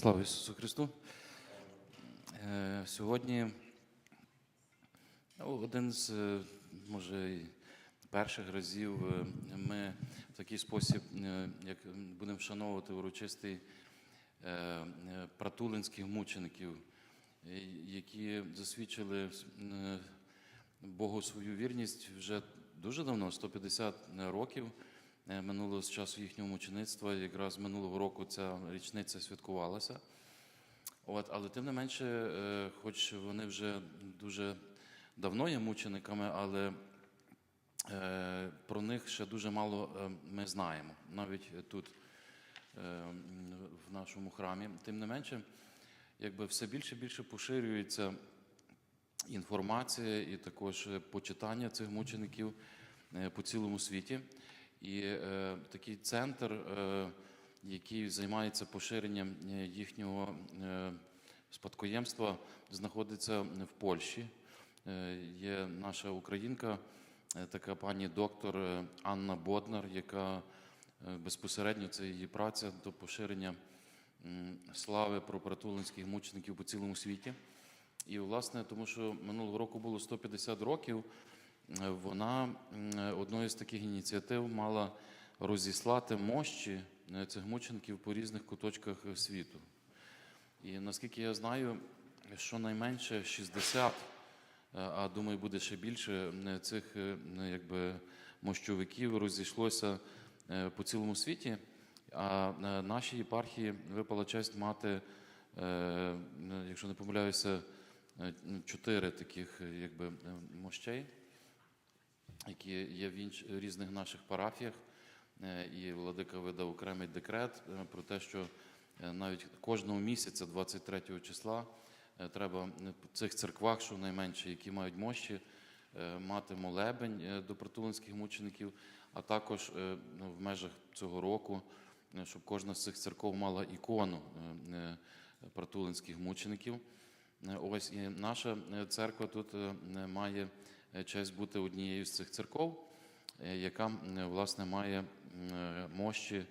Слава Ісусу Христу. Е, Сьогодні ну, один з, е, може, перших разів е, ми в такий спосіб, як будемо вшановувати урочистий пратулинських мучеників, які засвідчили Богу свою вірність вже дуже давно, 150 років минуло з часу їхнього мучеництва. Якраз минулого року ця річниця святкувалася. От, але тим не менше, е, хоч вони вже дуже давно є мучениками, але е, про них ще дуже мало е, ми знаємо, навіть тут, е, в нашому храмі. Тим не менше, якби все більше і більше поширюється інформація і також е, почитання цих мучеників е, по цілому світі. І е, такий центр, е, який займається поширенням е, їхнього е, спадкоємства, знаходиться в Польщі. Е, є наша українка, е, така пані доктор е, Анна Боднар, яка е, безпосередньо це її праця до поширення слави про притулинських мучеників по цілому світі. І, власне, тому що минулого року було 150 років, вона одною з таких ініціатив мала розіслати мощі е, цих мучеників по різних куточках світу. І наскільки я знаю, щонайменше 60, е, а думаю, буде ще більше е, цих якби, мощовиків розійшлося по цілому світі. А нашій єпархії випала честь мати, якщо не помиляюся, чотири таких якби, мощей, які є в інш... різних наших парафіях. Е, І владика видав окремий декрет е, про те, що е, навіть кожного місяця, 23 числа, треба в цих церквах, що найменше, які мають мощі, мати молебень до притулинських мучеників, а також ну, в межах цього року, щоб кожна з цих церков мала ікону притулинських мучеників. Ось і наша церква тут має честь бути однією з цих церков, е, яка власне має е, мощі,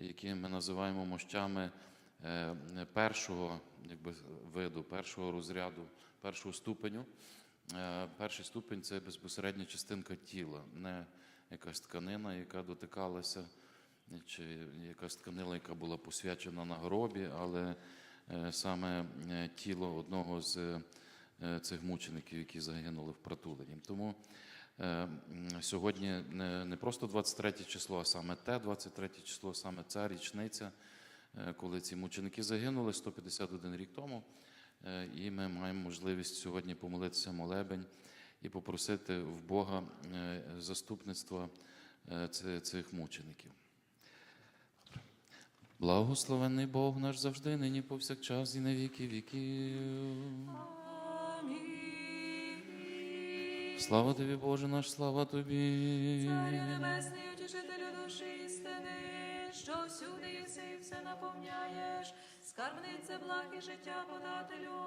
які ми називаємо мощами е, першого якби, виду, першого розряду, першого ступеню. Е, Перший ступень це безпосередня частинка тіла, не якась тканина, яка дотикалася, чи якась тканина, яка була посвячена на гробі, але е, саме е, тіло одного з е, цих мучеників, які загинули в Пратулині. Тому е, сьогодні не, просто 23 число, а саме те 23 число, саме ця річниця, е, коли ці мученики загинули 151 рік тому. Е, І ми маємо можливість сьогодні помолитися молебень і попросити в Бога е, заступництва е, цих мучеників. Благословений Бог наш завжди, нині повсякчас і на віки віків. Слава тобі, Боже наш, слава тобі. Царю небесний, утішителю душі істини, що всюди єси і все наповняєш, скарбнице благ і життя подателю,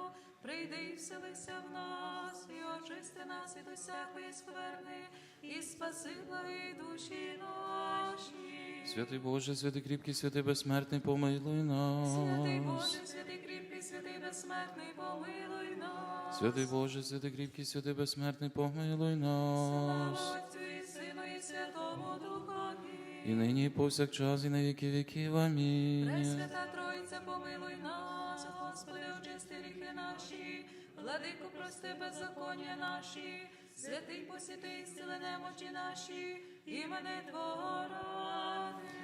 прийди і вселися в нас, і очисти нас від усякої скверни, і спаси благі душі наші. Святий Боже, святий кріпкий, святий безсмертний, помилуй нас. Святий. Боже, святий кріпкий, святий безсмертний, помилуй нас. Святий Боже, святий кріпкий, святий безсмертний, помилуй нас. Слава Отцю і Сину і Святому Духові. І нині і повсякчас і на віки віків. Амінь. Пресвята Тройця, помилуй нас, Господи, очисти гріхи наші, владико, прости беззаконня наші, святий посіти, зціли немочі наші, імене Твого ради.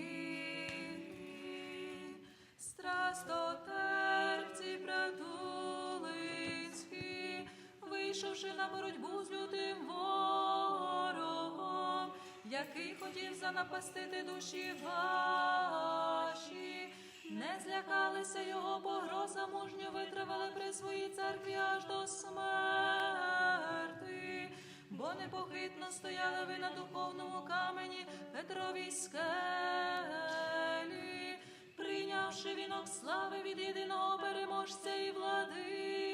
Який хотів занапастити душі ваші, не злякалися його погроза, мужньо витривали при своїй церкві аж до смерти, бо непохитно стояли ви на духовному камені Петровій скелі, прийнявши вінок слави від єдиного переможця і владики,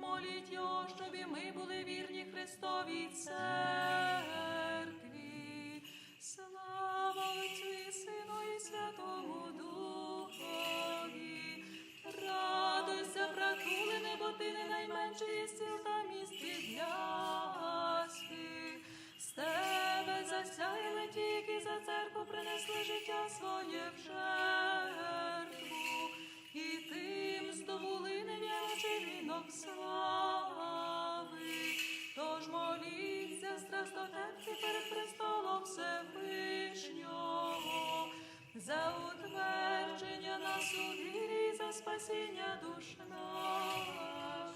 моліть його, щоб і ми були вірні Христовій церкві. Слава Отцю і Сину і Святому Духові. Радуйся, братулине, бо ти не найменший із сіл та міст підляських. З тебе засяяли ті, які за церкву принесли життя своє в жертву. І здобули вінок слави. Тож моліться, страстотерпці перед престолом Всевишнього, за утвердження нас у вірі, за спасіння душ наших.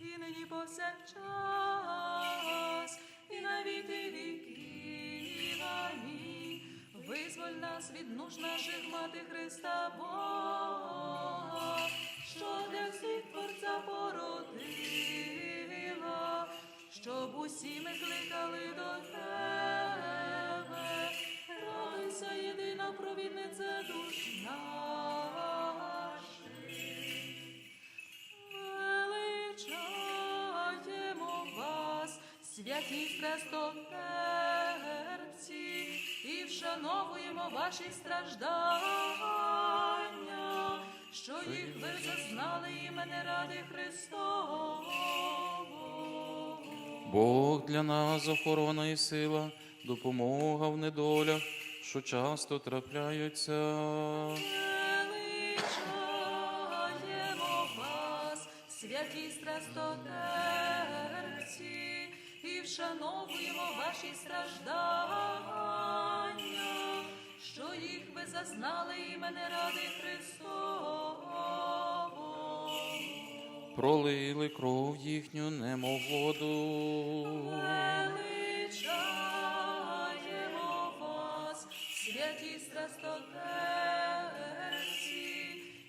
І нині повсякчас, і на віки віків. Визволь нас від нуж наших мати Христа Бога, що для всіх Творця породила, щоб усі ми кликали до тебе. Радуйся, єдина провідниця душ наших. Величаємо вас, святі страстотерпці, і вшановуємо ваші страждання, що їх ви зазнали імене ради Христового. Бог для нас охорона і сила, допомога в недолях, що часто трапляються. Величаємо вас, святі страстотерпці, і вшановуємо ваші страждання, що їх ви зазнали імене ради Христового. Пролили кров їхню, немов воду. Величаємо вас, святі страстотерпці,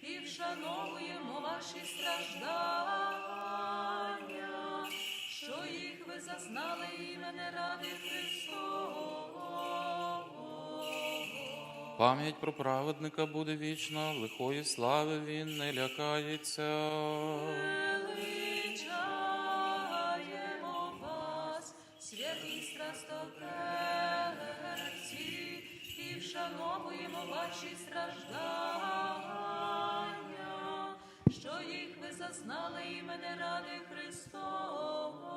і вшановуємо ваші страждання, що їх ви зазнали імене ради Христового. Пам'ять про праведника буде вічна, лихої слави він не лякається. Величаємо вас, святі страстотерпці, і вшановуємо ваші страждання, що їх ви зазнали імене ради Христового.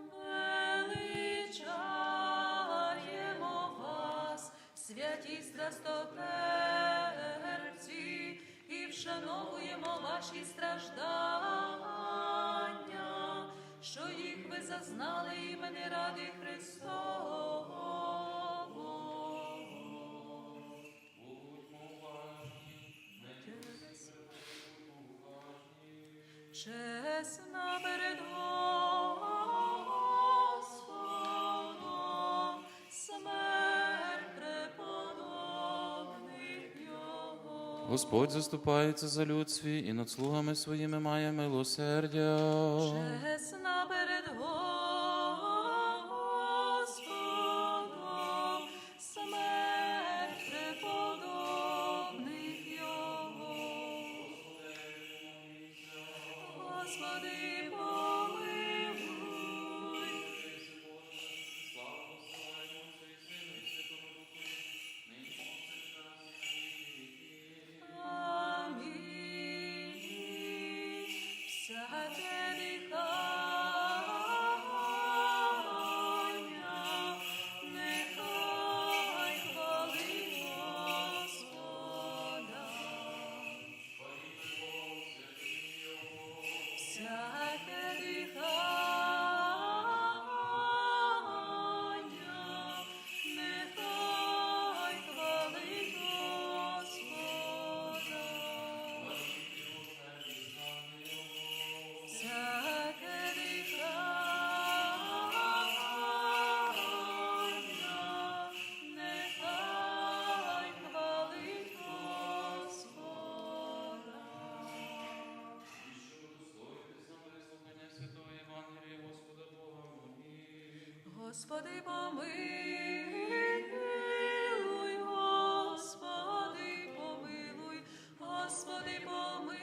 Заступається за людстві і над слугами своїми має милосердя. Чесна перед Господом, смерть преподобних Його. Господи, Господи, помилуй, Господи, помилуй, Господи, помилуй.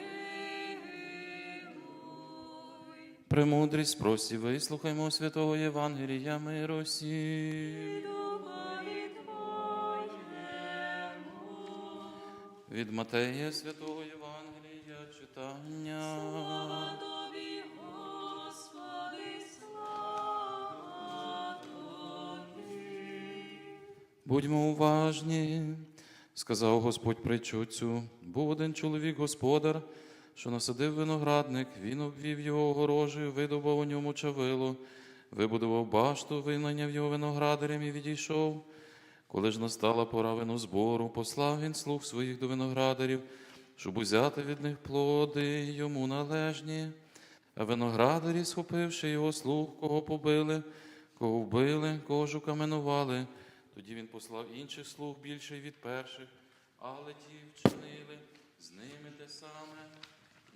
Премудрість просі, вислухаймо святого Євангелія миру Твоєму. Від Матея святого Будьмо уважні, сказав Господь притчу цю. Був один чоловік господар, що насадив виноградник, він обвів його огорожею, видобав у ньому чавило, вибудував башту, винайняв його виноградарем і відійшов. Коли ж настала пора винозбору, послав він слуг своїх до виноградарів, щоб узяти від них плоди йому належні. А виноградарі, схопивши його слуг, кого побили, кого вбили, кого ж укаменували. Тоді він послав інших слуг більше від перших, але ті вчинили з ними те саме.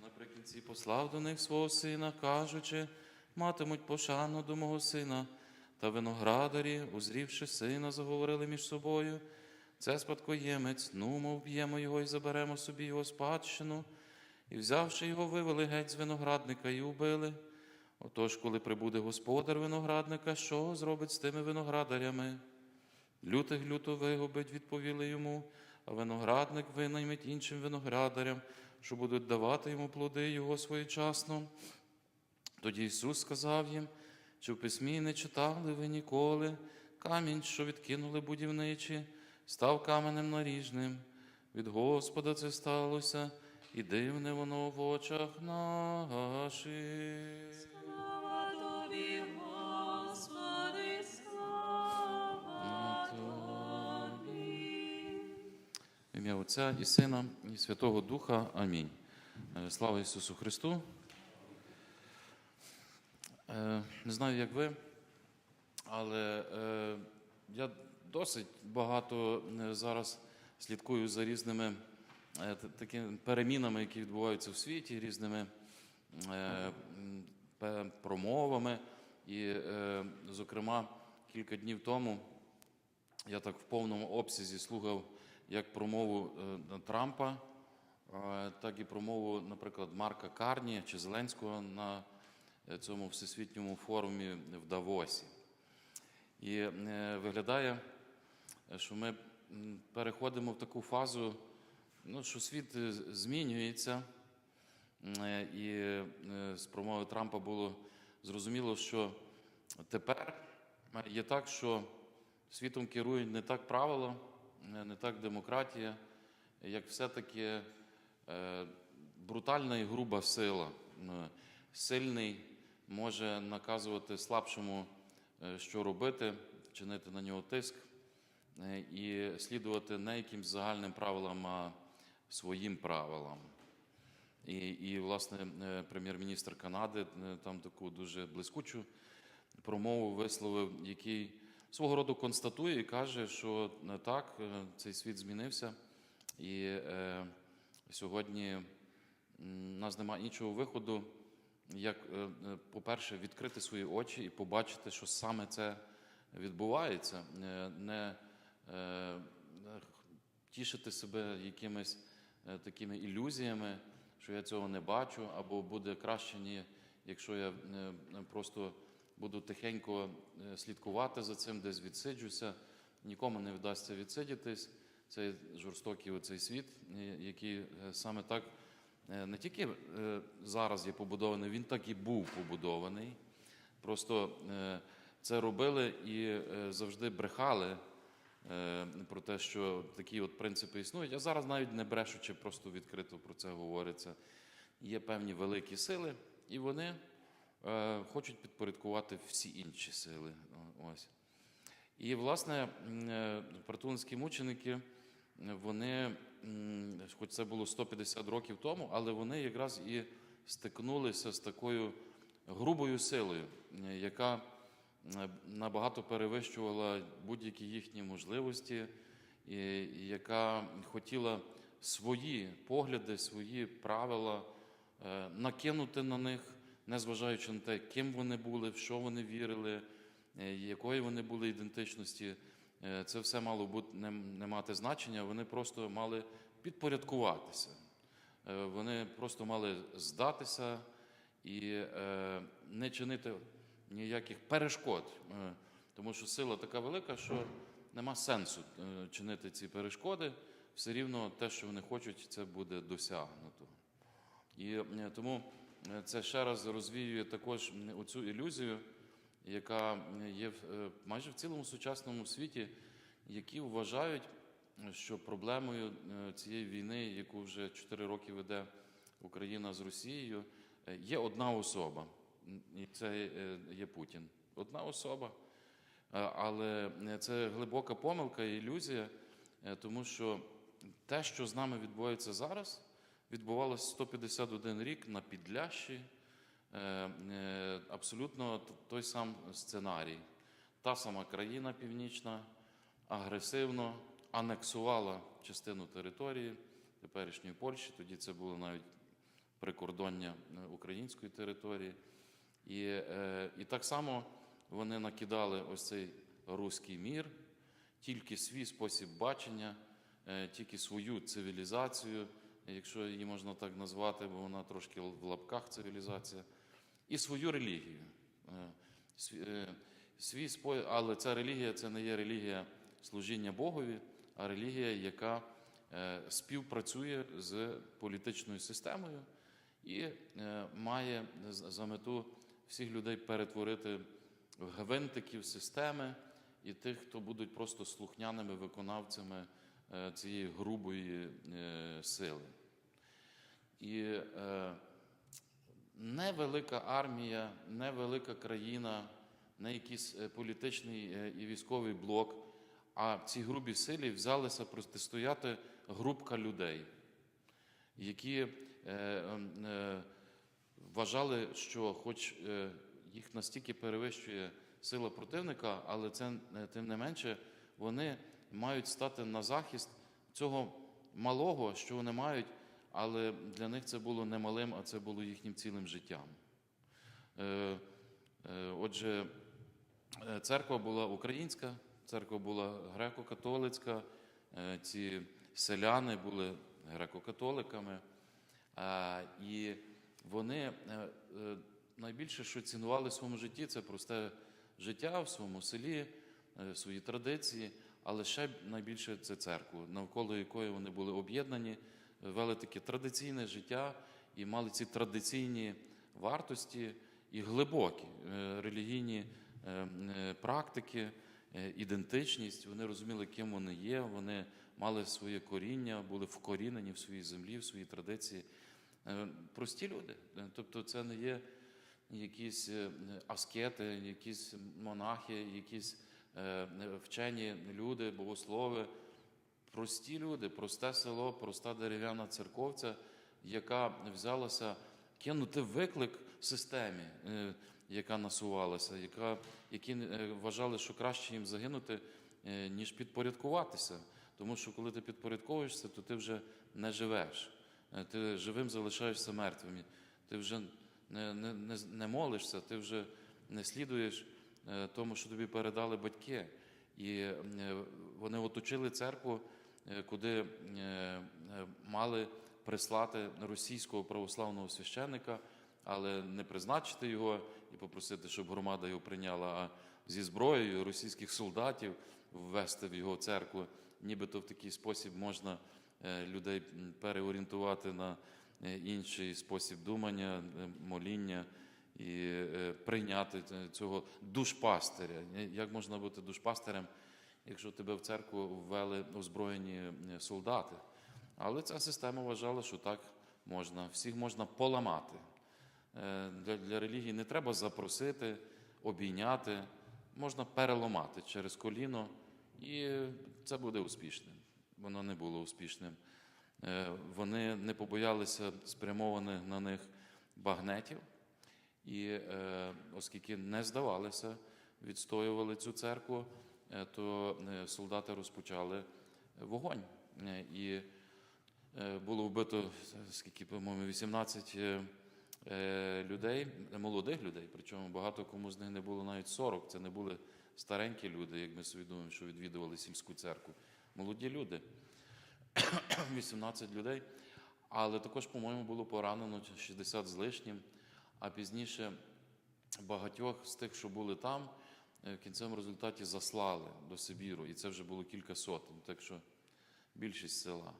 Наприкінці послав до них свого сина, кажучи, матимуть пошану до мого сина. Та виноградарі, узрівши сина, заговорили між собою. Це спадкоємець, ну, мов б'ємо його і заберемо собі його спадщину. І взявши його, вивели геть з виноградника і убили. Отож, коли прибуде господар виноградника, що зробить з тими виноградарями? Лютих люто вигубить, відповіли йому, а виноградник винайметь іншим виноградарям, що будуть давати йому плоди його своєчасно. Тоді Ісус сказав їм, чи в письмі не читали ви ніколи, камінь, що відкинули будівничі, став каменем наріжним. Від Господа це сталося, і дивне воно в очах наших. Слава Тобі, ім'я Отця і Сина, і Святого Духа. Амінь. Е, Слава Ісусу Христу. Е, Не знаю, як ви, але е, я досить багато зараз слідкую за різними такими перемінами, які відбуваються в світі, різними промовами. І, зокрема, кілька днів тому я так в повному обсязі слухав як промову е, Трампа, е, так і промову, наприклад, Марка Карні чи Зеленського на е, цьому всесвітньому форумі в Давосі. І виглядає, що ми переходимо в таку фазу, ну, що світ змінюється. І з промови Трампа було зрозуміло, що тепер є так, що світом керують не так правила, не так демократія, як все-таки е, брутальна і груба сила. Сильний може наказувати слабшому, е, що робити, чинити на нього тиск е, і слідувати не якимсь загальним правилам, а своїм правилам. І, і власне, прем'єр-міністр Канади там таку дуже блискучу промову висловив, який свого роду констатує і каже, що не так, е, цей світ змінився, і е, сьогодні нас немає іншого виходу, як, е, е, по-перше, відкрити свої очі і побачити, що саме це відбувається, Е, не е, тішити себе якимись е, такими ілюзіями, що я цього не бачу, або буде краще, ні, якщо я е, просто буду тихенько е, слідкувати за цим, десь відсиджуся. Нікому не вдасться відсидітись. Це жорстокий оцей світ, е, який е, саме так не тільки зараз є побудований, він так і був побудований. Просто це робили і завжди брехали про те, що такі от принципи існують. А зараз навіть не брешучи, просто відкрито про це говориться. Є певні великі сили, і вони хочуть підпорядкувати всі інші сили. Ось. І, власне, е, мученики, е, вони, хоч це було 150 років тому, але вони якраз і стикнулися з такою грубою силою, е, яка е, набагато перевищувала будь-які їхні можливості, і яка хотіла свої погляди, свої правила е, накинути на них, незважаючи на те, ким вони були, в що вони вірили, е, якої вони були ідентичності, е, це все мало бути не, не мати значення. Вони просто мали підпорядкуватися. Е, Вони просто мали здатися і не чинити ніяких перешкод, тому що сила така велика, що нема сенсу чинити ці перешкоди. Все рівно те, що вони хочуть, це буде досягнуто. І тому це ще раз розвіює також оцю ілюзію, яка є е, майже в цілому сучасному світі, які вважають, що проблемою е, цієї війни, яку вже 4 роки веде Україна з Росією, е, є одна особа, і це є Путін. Одна особа. Але це глибока помилка і ілюзія, тому що те, що з нами відбувається зараз, відбувалося 151 рік на Підлящі. Е, е, Абсолютно той сам сценарій. Та сама країна північна агресивно анексувала частину території теперішньої Польщі. Тоді це було навіть прикордоння е, української території. І, і так само вони накидали ось цей руський мір, тільки свій спосіб бачення, тільки свою цивілізацію, якщо її можна так назвати, бо вона трошки в лапках цивілізація, і свою релігію. Е, е, Свій спо- але ця релігія це не є релігія служіння Богові, а релігія, яка е, співпрацює з політичною системою і має за мету всіх людей перетворити в гвинтиків системи і тих, хто будуть просто слухняними виконавцями цієї грубої е, сили. І е, невелика армія, невелика країна, не якийсь е, політичний е, і військовий блок, а в цій грубій силі взялися протистояти групка людей, які е, е, вважали, що хоч е, їх настільки перевищує сила противника, але це е, тим не менше вони мають стати на захист цього малого, що вони мають, але для них це було не малим, а це було їхнім цілим життям. Е, е, Отже, е, церква була українська, церква була греко-католицька, ці селяни були греко-католиками. І вони найбільше, що цінували в своєму житті, це просте життя в своєму селі, свої традиції, але ще найбільше це церкву, навколо якої вони були об'єднані, вели таке традиційне життя і мали ці традиційні вартості і глибокі е, релігійні е, е, практики, ідентичність. Вони розуміли, ким вони є. Вони мали своє коріння, були вкорінені в своїй землі, в своїй традиції. Прості люди. Тобто, це не є якісь аскети, якісь монахи, якісь вчені люди, богослови. Прості люди, просте село, проста дерев'яна церковця, яка взялася кинути виклик системі, е, яка насувалася, яка, які е, вважали, що краще їм загинути, е, ніж підпорядкуватися. Тому що коли ти підпорядковуєшся, то ти вже не живеш. Е, Ти живим залишаєшся мертвим. Ти вже не, не, не, молишся, ти вже не слідуєш е, тому, що тобі передали батьки. І е, вони оточили церкву, е, куди е, е, мали прислати російського православного священника, але не призначити його і попросити, щоб громада його прийняла, а зі зброєю російських солдатів ввести в його церкву. Нібито в такий спосіб можна е, людей переорієнтувати на е, інший спосіб думання, е, моління і е, прийняти цього душпастиря. Е, Як можна бути душпастирем, якщо тебе в церкву ввели озброєні е, солдати? Але ця система вважала, що так можна, всіх можна поламати. Е, Для, для релігії не треба запросити, обійняти, можна переламати через коліно, і це буде успішним. Воно не було успішним. Е, Вони не побоялися спрямованих на них багнетів, і е, оскільки не здавалися, відстоювали цю церкву, е, то е, солдати розпочали вогонь. І було вбито скільки, по-моєму, 18 е, е, людей, молодих людей, причому багато кому з них не було навіть 40. Це не були старенькі люди, як ми думаємо, що відвідували сільську церкву. Молоді люди, 18 людей. Але також, по-моєму, було поранено 60 з лишнім, а пізніше багатьох з тих, що були там, е, в кінцевому результаті заслали до Сибіру, і це вже було кілька сотень, так що більшість села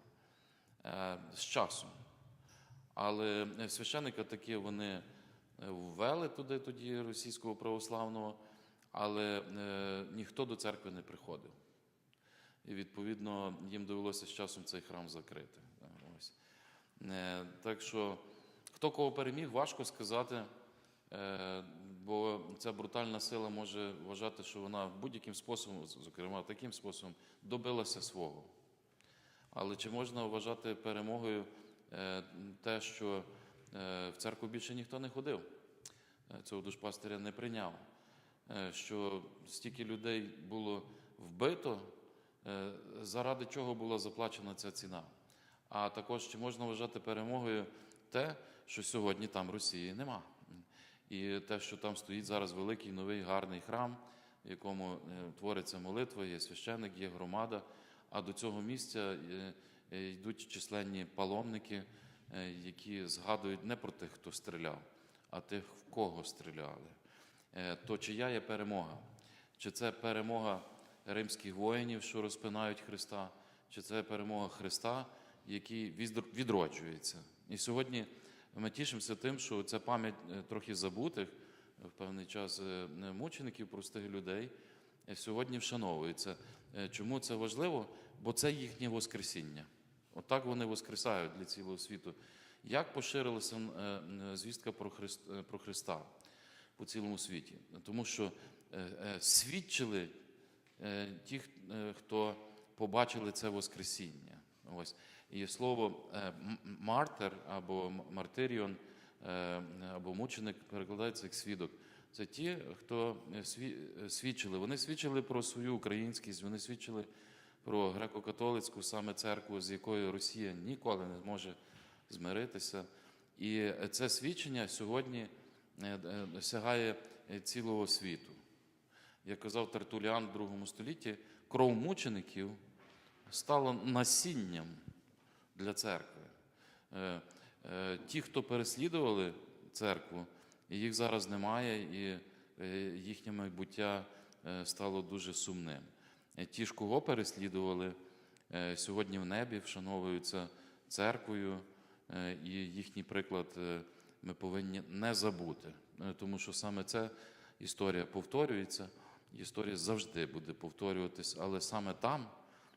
Е, з часом. Але е, священника таки вони ввели туди тоді російського православного, але ніхто до церкви не приходив. І відповідно їм довелося з часом цей храм закрити. Ось. Так що хто кого переміг, важко сказати, е, бо ця брутальна сила може вважати, що вона будь-яким способом, зокрема таким способом, добилася свого. Але чи можна вважати перемогою е, те, що е, в церкву більше ніхто не ходив? Цього душпастиря не прийняв. Що стільки людей було вбито, заради чого була заплачена ця ціна? А також чи можна вважати перемогою те, що сьогодні там Росії нема? І те, що там стоїть зараз великий новий гарний храм, в якому е, твориться молитва, є священик, є громада. А до цього місця е, е, йдуть численні паломники, які згадують не про тих, хто стріляв, а тих, в кого стріляли. То чия є перемога? Чи це перемога римських воїнів, що розпинають Христа, чи це перемога Христа, який відроджується? І сьогодні ми тішимося тим, що ця пам'ять е, трохи забутих в певний час е, мучеників, простих людей, е, сьогодні вшановується. Чому це важливо? Бо це їхнє Воскресіння. Отак вони воскресають для цілого світу. Як поширилася звістка про, Христ, про Христа по цілому світі? Тому що свідчили ті, хто побачили це Воскресіння. Ось. І слово е, мартер або мартиріон, е, або мученик перекладається як свідок. Це ті, хто е, сві- свідчили. Вони свідчили про свою українськість, вони свідчили про греко-католицьку саме церкву, з якою Росія ніколи не зможе змиритися. І це свідчення сьогодні сягає цілого світу. Як казав Тертуліан в другому столітті, кров мучеників стала насінням для церкви. Е, е, Ті, хто переслідували церкву, їх зараз немає, і е, їхнє майбуття стало дуже сумним. Ті ж, кого переслідували, сьогодні в небі вшановуються церквою, і їхній приклад ми повинні не забути, тому що саме ця історія повторюється, історія завжди буде повторюватись, але саме там,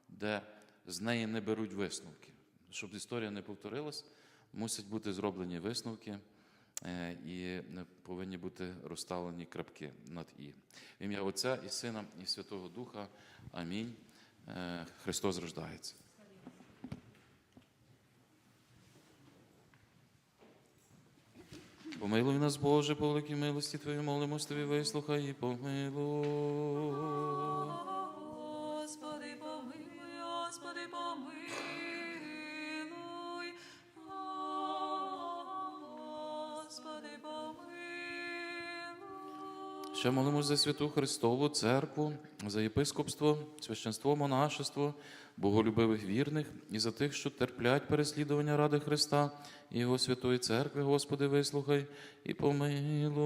де з неї не беруть висновки. Щоб історія не повторилась, мусять бути зроблені висновки е, і повинні бути розставлені крапки над і. В ім'я Отця і Сина, і Святого Духа. Амінь. Е, Христос рождається. Помилуй нас, Боже, по великій милості Твоїй, молимось Тобі, вислухай і помилуй. Ще молимось за святу Христову Церкву, за єпископство, священство, монашество, боголюбивих вірних і за тих, що терплять переслідування ради Христа і Його святої церкви, Господи, вислухай і помилуй.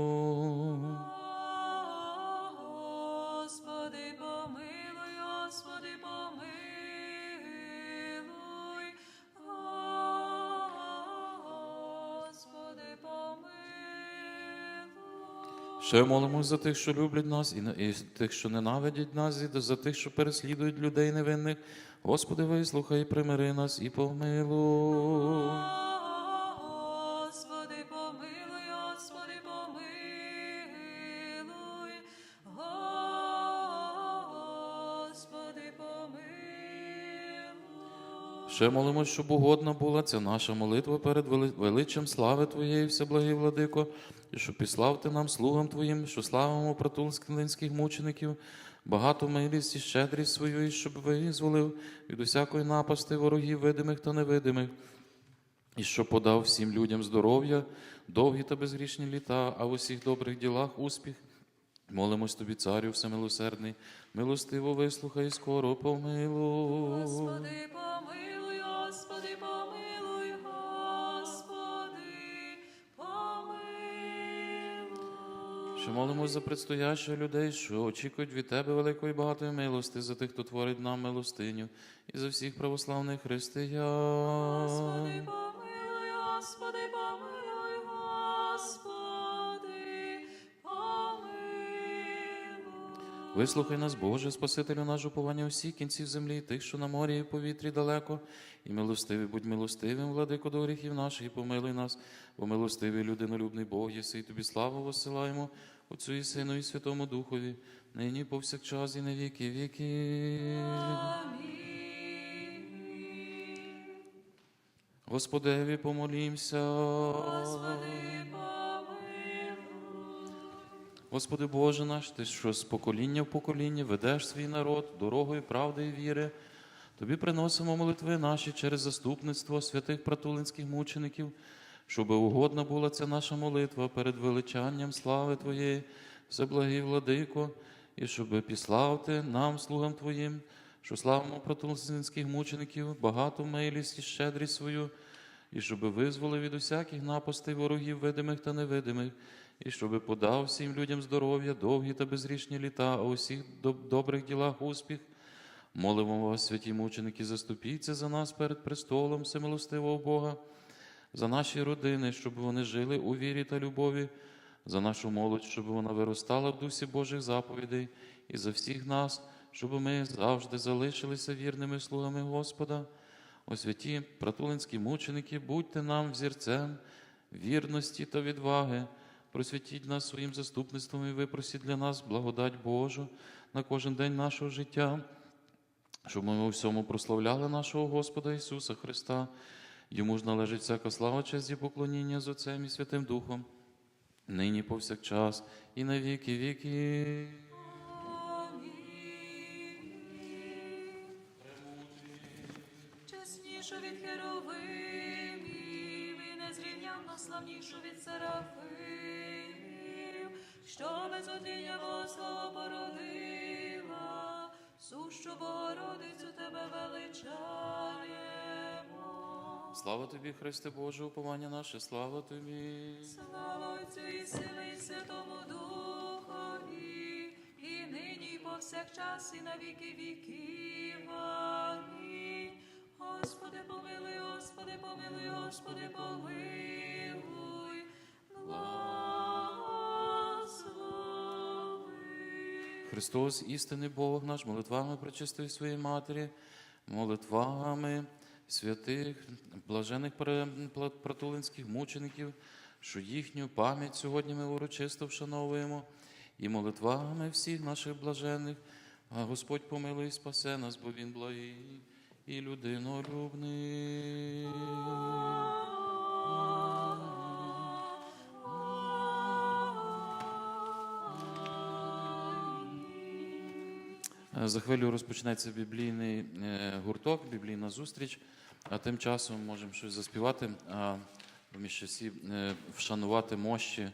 Ще молимось за тих, що люблять нас, і, і тих, що ненавидять нас, і за тих, що переслідують людей невинних. Господи, вислухай, примири нас і помилуй. Ще молимось, щоб угодна була ця наша молитва перед вели- величчям слави Твоєї, всеблагий владико, і щоб післав ти нам, слугам Твоїм, що славимо протулских мучеників, багату милість і щедрість свою, і щоб визволив від усякої напасти ворогів, видимих та невидимих, і що подав всім людям здоров'я, довгі та безгрішні літа, а в усіх добрих ділах успіх. Молимось тобі, царю всемилосердний, милостиво вислухай, скоро помилуй. Господи, помилуй, Що молимось за предстоящих людей, що очікують від тебе великої багатої милости за тих, хто творить нам милостиню, і за всіх православних християн. Господи, помилуй, Господи, помилуй, Вислухай нас, Боже, Спасителю наш уповання усіх кінців землі, і тих, що на морі і в повітрі далеко, і милостивий, будь милостивим, владико до гріхів наших, і помилуй нас, бо милостивий людинолюбний Бог, єси, і тобі славу посилаємо, Отцю і Сину, і Святому Духові, нині повсякчас, і на віки віки. Господеві помолімся. Господи. Господи Боже наш, Ти що з покоління в покоління ведеш свій народ дорогою правди і віри. Тобі приносимо молитви наші через заступництво святих пратулинських мучеників, щоб угодна була ця наша молитва перед величанням слави Твоєї, всеблагий владико, і щоб післав Ти нам, слугам Твоїм, що славимо пратулинських мучеників, багату милість і щедрість свою, і щоб визволив від усяких напастей ворогів, видимих та невидимих, і щоб подав всім людям здоров'я, довгі та безрічні літа, а у всіх доб- добрих ділах успіх. Молимо вас, святі мученики, заступіться за нас перед престолом всемилостивого Бога, за наші родини, щоб вони жили у вірі та любові, за нашу молодь, щоб вона виростала в дусі Божих заповідей, і за всіх нас, щоб ми завжди залишилися вірними слугами Господа. О святі пратулинські мученики, будьте нам взірцем вірності та відваги. Просвятіть нас своїм заступництвом і випросіть для нас благодать Божу на кожен день нашого життя, щоб ми у всьому прославляли нашого Господа Ісуса Христа. Йому ж належить всяка слава, честь і поклоніння з Отцем і Святим Духом, нині повсякчас і на віки віки. Чеснішу від херовимів і незрівнянно славнішу від серафимів, що без одіяння сущу Богородицю тебе величаємо. Слава тобі, Христе Боже, уповання наше, слава тобі. Слава Отцю і Сину і Святому Духові, і нині, і повсякчас, і на віки віків. Амінь. Господи, помилуй, Господи, помилуй, Господи, помилуй. Благослови. Христос, істинний Бог наш, молитвами пречистої своєї Матері, молитвами святих, блажених пратулинських мучеників, що їхню пам'ять сьогодні ми урочисто вшановуємо, і молитвами всіх наших блажених, а Господь помилуй і спасе нас, бо Він благий і людинолюбний. За хвилю розпочнеться біблійний е, гурток, біблійна зустріч. А тим часом можемо щось заспівати, а поміж всі е, вшанувати мощі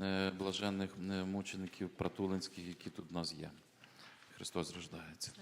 е, блаженних е, мучеників пратулинських, які тут в нас є. Христос рождається.